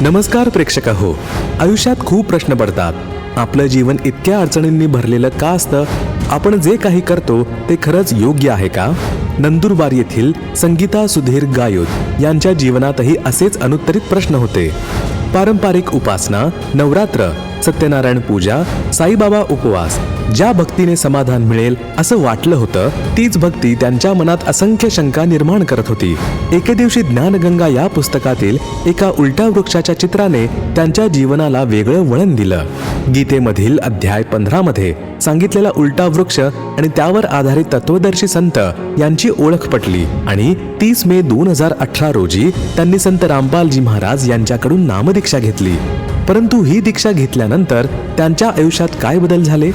नमस्कार प्रेक्षक हो आयुष्यात खूप प्रश्न पडतात. आपलं जीवन इतक्या अडचणींनी भरलेलं का असतं? आपण जे काही करतो ते खरंच योग्य आहे का? नंदुरबार येथील संगीता सुधीर गायोत यांच्या जीवनातही असेच अनुत्तरित प्रश्न होते. पारंपरिक उपासना नवरात्र सत्यनारायण पूजा साईबाबा उपवास ज्या भक्तीने समाधान मिळेल असं वाटलं होतं तीच भक्ती त्यांच्या मनात असंख्य शंका निर्माण करत होती. एके दिवशी ज्ञानगंगा या पुस्तकातील एका उलट्या वृक्षाच्या चित्राने त्यांच्या जीवनाला वेगळं वळण दिलं. गीतेमधील अध्याय पंधरा मध्ये सांगितलेला उलटा वृक्ष आणि त्यावर आधारित तत्वदर्शी संत यांची ओळख पटली आणि तीस मे दोन हजार अठरा रोजी त्यांनी संत रामपालजी महाराज यांच्याकडून नामदीक्षा घेतली. परंतु ही दीक्षा घेतल्यानंतर त्यांच्या आयुष्यात काय बदल झाले?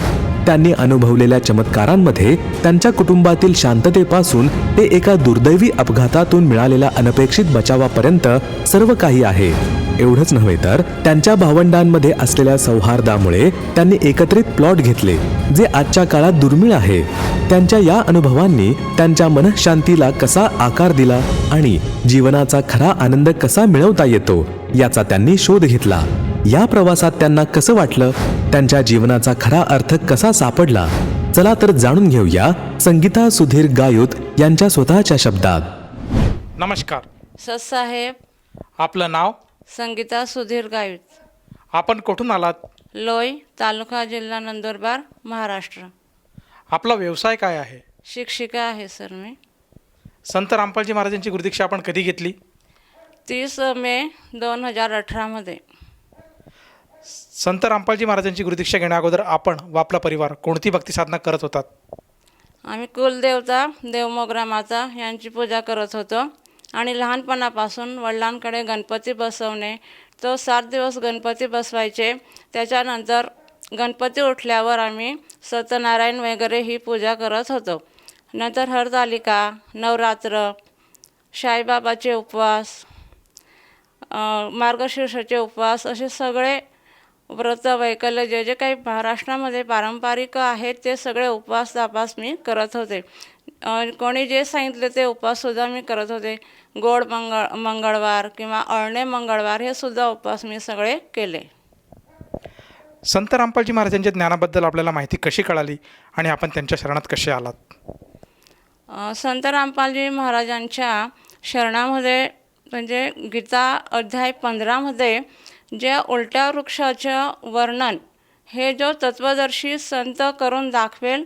त्यांनी अनुभवलेल्या चमत्कारांमध्ये त्यांच्या कुटुंबातील शांततेपासून ते एका दुर्दैवी अपघातातून मिळालेल्या अनपेक्षित बचावापर्यंत सर्व काही आहे. एवढंच नव्हे तर त्यांच्या भावंडांमध्ये असलेल्या सौहार्दामुळे त्यांनी एकत्रित प्लॉट घेतले जे आजच्या काळात दुर्मिळ आहे. त्यांच्या या अनुभवांनी त्यांच्या मनःशांतीला कसा आकार दिला आणि जीवनाचा खरा आनंद कसा मिळवता येतो याचा त्यांनी शोध घेतला. या प्रवासात त्यांना कसं वाटलं? त्यांच्या जीवनाचा खरा अर्थ कसा सापडला? चला तर जाणून घेऊया संगीता सुधीर गायुत यांच्या स्वतःच्या शब्दात. नमस्कार. ससाहेब आपलं नाव? संगीता सुधीर गावित आपण कुठून आलात? लोई तालुका जिल्हा नंदुरबार महाराष्ट्र. आपला व्यवसाय काय आहे? शिक्षिका आहे सर मी. संत रामपालजी महाराजांची गुरुदीक्षा आपण कधी घेतली? तीस मे दोन हजार अठरामध्ये संत रामपालजी महाराजांची गुरुदीक्षा घेण्या अगोदर आपण व आपला परिवार कोणती भक्ती साधना करत होतात? आम्ही कुलदेवता देवमोगरा माता यांची पूजा करत होतो. आणि लहानपणापासून वडिलांकडे गणपती बसवणे तो सात दिवस गणपती बसवायचे. त्याच्यानंतर गणपती उठल्यावर आम्ही सत्यनारायण वगैरे ही पूजा करत होतो. नंतर हरतालिका नवरात्र साईबाबाचे उपवास मार्गशीर्षाचे उपवास असे सगळे व्रत वैकल्य जे जे काही महाराष्ट्रामध्ये पारंपरिक आहेत ते सगळे उपवास तापास मी करत होते. कोणी जे सांगितले ते उपवाससुद्धा मी करत होते. गोड मंगळ मंगळवार किंवा अळणे मंगळवार हे सुद्धा उपवास मी सगळे केले. संत रामपालजी महाराजांच्या ज्ञानाबद्दल आपल्याला माहिती कशी कळाली आणि आपण त्यांच्या शरणात कसे आलात? संत रामपालजी महाराजांच्या शरणामध्ये म्हणजे गीता अध्याय पंधरामध्ये ज्या उलट्या वृक्षाचं वर्णन हे जो तत्वदर्शी संत करून दाखवेल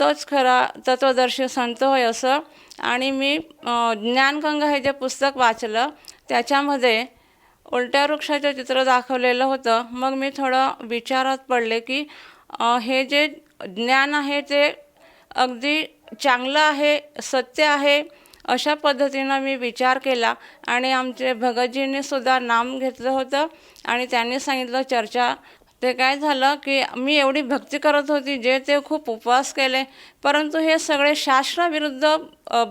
तोच खरा तत्वदर्शी संत होय असं. आणि मी ज्ञानगंगा हे जे पुस्तक वाचलं त्याच्यामध्ये उलट्या वृक्षाचं चित्र दाखवलेलं होतं. मग मी थोडं विचारात पडले की हे जे ज्ञान आहे ते अगदी चांगलं आहे सत्य आहे अशा पद्धतीनं मी विचार केला आणि आमचे भगतजींनी सुद्धा नाम घेतलं होतं आणि त्यांनी सांगितलं चर्चा ते काय झालं की मी एवढी भक्ती करत होती जे ते खूप उपवास केले. परंतु हे सगळे शास्त्राविरुद्ध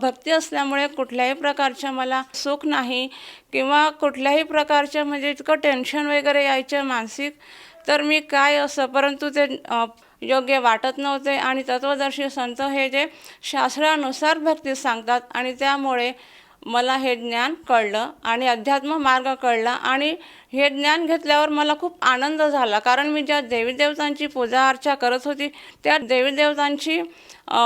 भक्ती असल्यामुळे कुठल्याही प्रकारचं मला सुख नाही किंवा कुठल्याही प्रकारचं म्हणजे इतकं टेन्शन वगैरे यायचं मानसिक. तर मी काय असं परंतु ते योग्य वाटत नव्हते आणि तत्वदर्शी संत हे जे शास्त्रानुसार भक्ती सांगतात आणि त्यामुळे मला हे ज्ञान कळलं आणि अध्यात्म मार्ग कळला आणि हे ज्ञान घेतल्यावर मला खूप आनंद झाला. कारण मी ज्या देवीदेवतांची पूजा अर्चा करत होती त्या देवीदेवतांची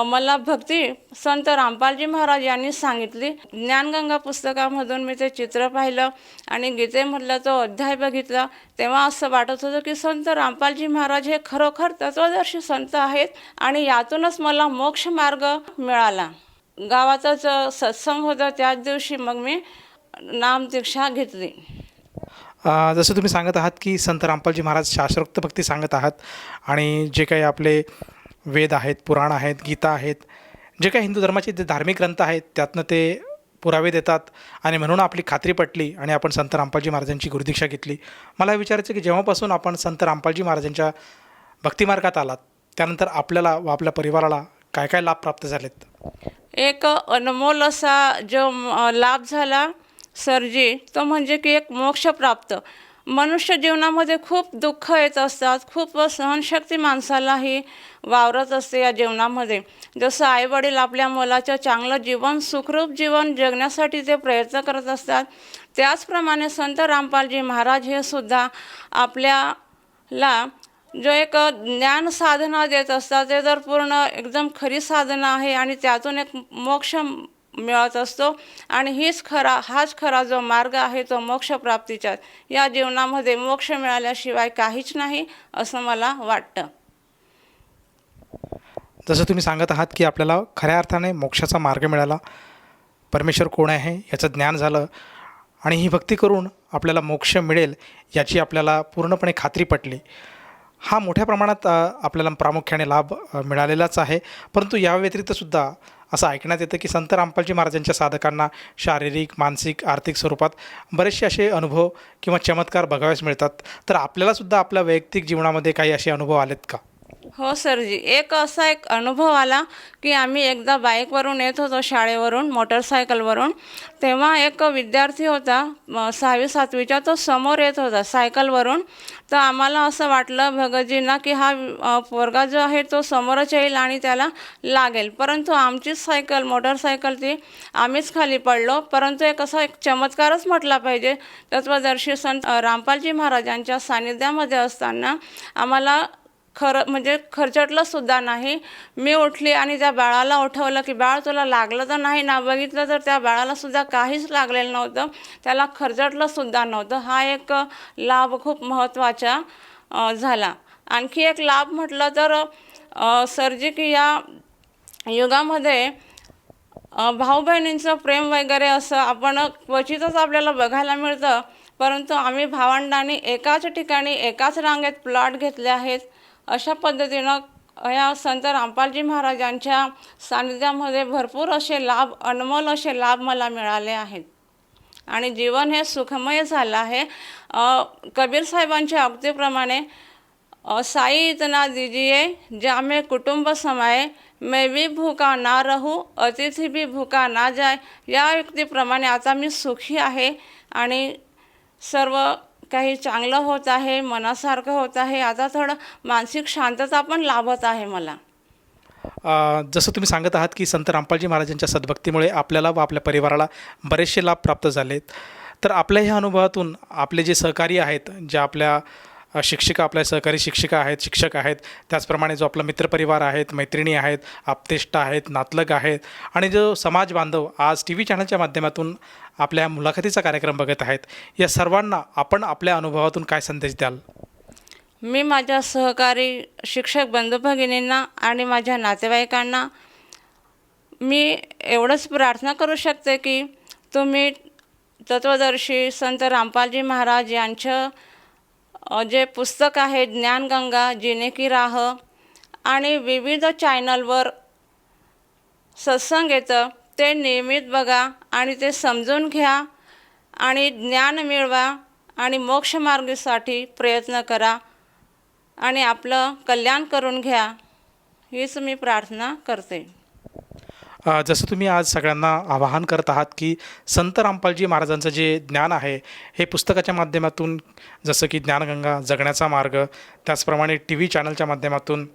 मला भक्ती संत रामपालजी महाराज यांनी सांगितली. ज्ञानगंगा पुस्तकामधून मी ते चित्र पाहिलं आणि गीतेमधला तो अध्याय बघितला. तेव्हा असं वाटत होतं की संत रामपालजी महाराज हे खरोखर तत्वदर्शी संत आहेत आणि यातूनच मला मोक्ष मार्ग मिळाला. गावाचाच सत्संग होता त्याच दिवशी मग मी नामदीक्षा घेतली. जसं तुम्ही सांगत आहात की संत रामपालजी महाराज शास्त्रोक्त भक्ती सांगत आहात आणि जे काही आपले वेद आहेत पुराण आहेत गीता आहेत जे काही हिंदू धर्माचे जे धार्मिक ग्रंथ आहेत त्यातनं ते पुरावे देतात आणि म्हणून आपली खात्री पटली आणि आपण संत रामपालजी महाराजांची गुरुदीक्षा घेतली. मला विचारायचं की जेव्हापासून आपण संत रामपालजी महाराजांच्या भक्तिमार्गात आलात त्यानंतर आपल्याला व आपल्या परिवाराला काय काय लाभ प्राप्त झालेत? एक अनमोल असा जो लाभ झाला सरजी तो म्हणजे की एक मोक्ष प्राप्त. मनुष्य जीवनामध्ये खूप दुःख येत असतात खूप सहनशक्ती माणसालाही वावरत असते या जीवनामध्ये. जसं आईवडील आपल्या मुलाचं चांगलं जीवन सुखरूप जीवन जगण्यासाठी ते प्रयत्न करत असतात त्याचप्रमाणे संत रामपालजी महाराज हे सुद्धा आपल्याला जो एक ज्ञान साधना देत असतात ते तर पूर्ण एकदम खरी साधना आहे आणि त्यातून एक मोक्ष मिळत असतो आणि हीच खरा हाच खरा जो मार्ग आहे तो मोक्षप्राप्तीचा या जीवनामध्ये मोक्ष मिळाल्याशिवाय काहीच नाही असं मला वाटतं. जसं तुम्ही सांगत आहात की आपल्याला खऱ्या अर्थाने मोक्षाचा मार्ग मिळाला परमेश्वर कोण आहे याचं ज्ञान झालं आणि ही भक्ती करून आपल्याला मोक्ष मिळेल याची आपल्याला पूर्णपणे खात्री पटली. हा मोठ्या प्रमाणात आपल्याला प्रामुख्याने लाभ मिळालेलाच आहे. परंतु या व्यतिरिक्तसुद्धा असं ऐकण्यात येतं की संत रामपालजी महाराजांच्या साधकांना शारीरिक मानसिक आर्थिक स्वरूपात बरेचसे असे अनुभव किंवा चमत्कार बघावेस मिळतात. तर आपल्यालासुद्धा आपल्या वैयक्तिक जीवनामध्ये काही असे अनुभव आलेत का? हो सरजी. एक असा एक अनुभव आला की आम्ही एकदा बाईकवरून येत होतो शाळेवरून मोटरसायकलवरून. तेव्हा एक विद्यार्थी होता सहावी सातवीच्या तो समोर येत होता सायकलवरून. तर आम्हाला असं वाटलं भगतजींना की हा पोरगा जो आहे तो समोरच येईल आणि त्याला लागेल. परंतु आमचीच सायकल मोटरसायकल ती आम्हीच खाली पडलो. परंतु एक असा एक चमत्कारच म्हटला पाहिजे. तत्वदर्शी संत रामपालजी महाराजांच्या सानिध्यामध्ये असताना आम्हाला खरं म्हणजे खर्चटलं सुद्धा नाही. मी उठली आणि त्या बाळाला उठवलं की बाळ तुला लागलं तर नाही ना? बघितलं तर त्या बाळाला सुद्धा काहीच लागलेलं नव्हतं. त्याला खर्चटलं सुद्धा नव्हतं. हा एक लाभ खूप महत्त्वाचा झाला. आणखी एक लाभ म्हटलं तर सर्जिक या युगामध्ये भाऊ बहिणींचं प्रेम वगैरे असं आपण क्वचितच आपल्याला बघायला मिळतं. परंतु आम्ही भावंडांनी एकाच ठिकाणी एकाच रांगेत प्लॉट घेतले आहेत. अशा पद्धतीनं या संत रामपालजी महाराजांच्या सानिध्यामध्ये भरपूर असे लाभ अनमोल असे लाभ मला मिळाले आहेत. आणि जीवन हे सुखमय झालं आहे. कबीर साहेबांच्या अगदीप्रमाणे साई इतना दीजिए जामे कुटुंब समाये मैं भी भूका ना रहू अतिथी भी भूका ना जाय या व्यक्तीप्रमाणे आता मी सुखी आहे. आणि सर्व काही चांगलं होत आहे मनासारखं होत आहे आता थोडं मानसिक शांतता पण लाभत आहे मला. जसं तुम्ही सांगत आहात की संत रामपालजी महाराजांच्या सद्भक्तीमुळे आपल्याला व आपल्या परिवाराला बरेचसे लाभ प्राप्त झालेत. तर आपल्या ह्या अनुभवातून आपले जे सहकारी आहेत ज्या आपल्या शिक्षिका आपल्या सहकारी शिक्षिका आहेत शिक्षक आहेत. त्याचप्रमाणे जो आपला मित्रपरिवार आहेत मैत्रिणी आहेत आपतेष्ट आहेत नातलग आहेत आणि जो समाज बांधव आज टी व्ही चॅनलच्या माध्यमातून आपल्या मुलाखतीचा कार्यक्रम बघत आहेत. या सर्वांना आपण आपल्या अनुभवातून काय संदेश द्याल? मी माझ्या सहकारी शिक्षक बंधू भगिनींना आणि माझ्या नातेवाईकांना मी एवढंच प्रार्थना करू शकते की तुम्ही तत्वदर्शी संत रामपालजी महाराज यांचं जे पुस्तक आहे ज्ञानगंगा जिने की राह आणि विविध चॅनलवर सत्संग येतं ते नियमित बघा आणि ते समजून घ्या आणि ज्ञान मिळवा आणि मोक्षमार्गीसाठी प्रयत्न करा आणि आपलं कल्याण करून घ्या. हीच मी प्रार्थना करते. जसं तुम्ही आज सगळ्यांना आवाहन करत आहात की संत रामपालजी महाराजांचं जे ज्ञान आहे हे पुस्तकाच्या माध्यमातून जसं की ज्ञानगंगा जगण्याचा मार्ग त्याचप्रमाणे टी व्ही चॅनलच्या माध्यमातून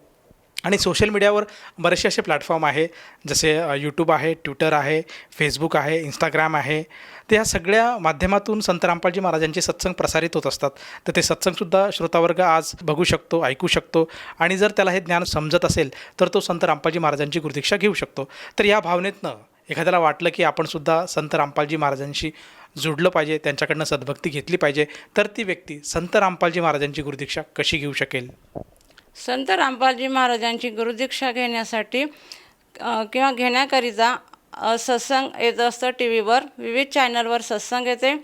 आणि सोशल मीडियावर बरेचसे असे प्लॅटफॉर्म आहे जसे यूट्यूब आहे ट्विटर आहे फेसबुक आहे इंस्टाग्राम आहे. तर या सगळ्या माध्यमातून संत रामपालजी महाराजांचे सत्संग प्रसारित होत असतात. तर ते सत्संगसुद्धा श्रोतावर्ग आज बघू शकतो ऐकू शकतो. आणि जर त्याला हे ज्ञान समजत असेल तर तो संत रामपालजी महाराजांची गुरुदीक्षा घेऊ शकतो. तर या भावनेतनं एखाद्याला वाटलं की आपणसुद्धा संत रामपालजी महाराजांशी जुडलं पाहिजे त्यांच्याकडनं सद्भक्ती घेतली पाहिजे तर ती व्यक्ती संत रामपालजी महाराजांची गुरुदीक्षा कशी घेऊ शकेल? संत रामपालजी महाराजांची गुरुदीक्षा घेण्यासाठी किंवा घेण्याकरिता सत्संग येत असतं टी व्हीवर विविध चॅनलवर सत्संग येते.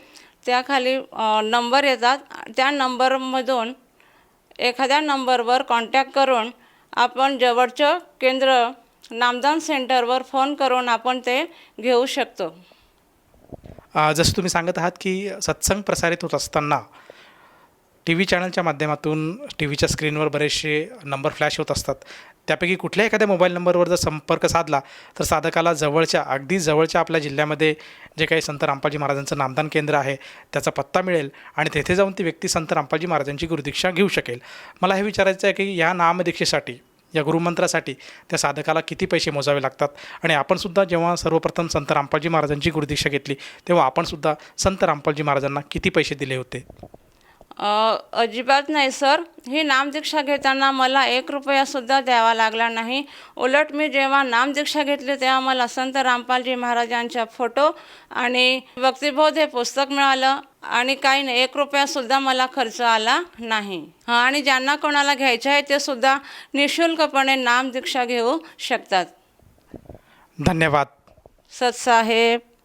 त्याखाली नंबर येतात. त्या नंबरमधून एखाद्या नंबरवर कॉन्टॅक्ट करून आपण जवळचं केंद्र नामदान सेंटरवर फोन करून आपण ते घेऊ शकतो. जसं तुम्ही सांगत आहात की सत्संग प्रसारित होत असताना टी व्ही चॅनलच्या माध्यमातून टी व्हीच्या स्क्रीनवर बरेचसे नंबर फ्लॅश होत असतात. त्यापैकी कुठल्याही एखाद्या मोबाईल नंबरवर जर संपर्क साधला तर साधकाला जवळच्या अगदी जवळच्या आपल्या जिल्ह्यामध्ये जे काही संत रामपालजी महाराजांचं नामदान केंद्र आहे त्याचा पत्ता मिळेल आणि तेथे जाऊन ती व्यक्ती संत रामपालजी महाराजांची गुरुदीक्षा घेऊ शकेल. मला हे विचारायचं आहे की या नामदीक्षेसाठी या गुरुमंत्रासाठी त्या साधकाला किती पैसे मोजावे लागतात? आणि आपणसुद्धा जेव्हा सर्वप्रथम संत रामपालजी महाराजांची गुरुदीक्षा घेतली तेव्हा आपणसुद्धा संत रामपालजी महाराजांना किती पैसे दिले होते? अजिबात नाही सर. ही नामदीक्षा घेताना मला एक रुपयासुद्धा द्यावा लागला नाही. उलट मी जेव्हा नामदीक्षा घेतली तेव्हा मला संत रामपालजी महाराजांचा फोटो आणि भक्तिबोध हे पुस्तक मिळालं आणि काही नाही एक रुपयासुद्धा मला खर्च आला नाही. हां आणि ज्यांना कोणाला घ्यायचे आहे ते सुद्धा निशुल्कपणे नामदीक्षा घेऊ शकतात. धन्यवाद. सतसाहेब